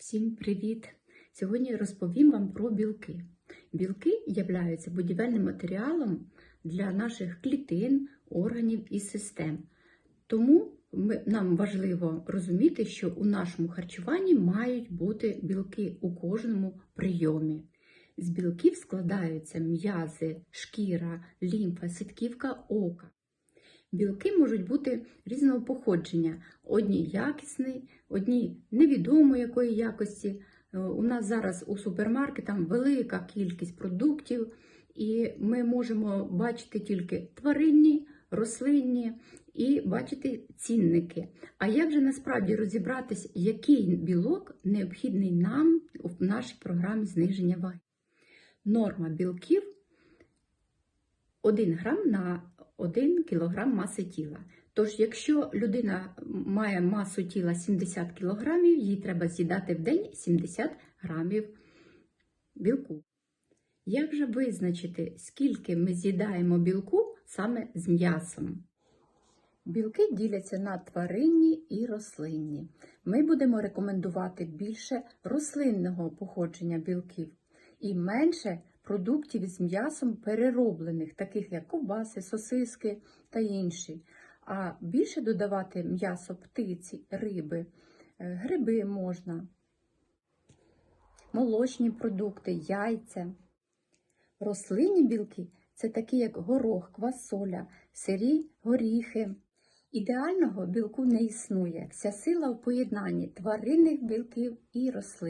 Всім привіт! Сьогодні розповім вам про білки. Білки являються будівельним матеріалом для наших клітин, органів і систем. Тому ми, нам важливо розуміти, що у нашому харчуванні мають бути білки у кожному прийомі. З білків складаються м'язи, шкіра, лімфа, сітківка ока. Білки можуть бути різного походження. Одні якісні, одні невідомо якої якості. Е, У нас зараз у супермаркетах велика кількість продуктів, і ми можемо бачити тільки тваринні, рослинні і бачити цінники. А як же насправді розібратись, який білок необхідний нам в нашій програмі зниження ваги? Норма білків 1 грам на 1 кг маси тіла. Тож, якщо людина має масу тіла 70 кг, їй треба з'їдати в день 70 грамів білку. Як же визначити, скільки ми з'їдаємо білку саме з м'ясом? Білки діляться на тваринні і рослинні. Ми будемо рекомендувати більше рослинного походження білків і менше продуктів з м'ясом перероблених, таких як ковбаси, сосиски та інші. А більше додавати м'ясо птиці, риби, е, гриби можна, молочні продукти, яйця. Рослинні білки це такі, як горох, квасоля, сирі горіхи. Ідеального білку не існує. Вся сила в поєднанні тваринних білків і рослин.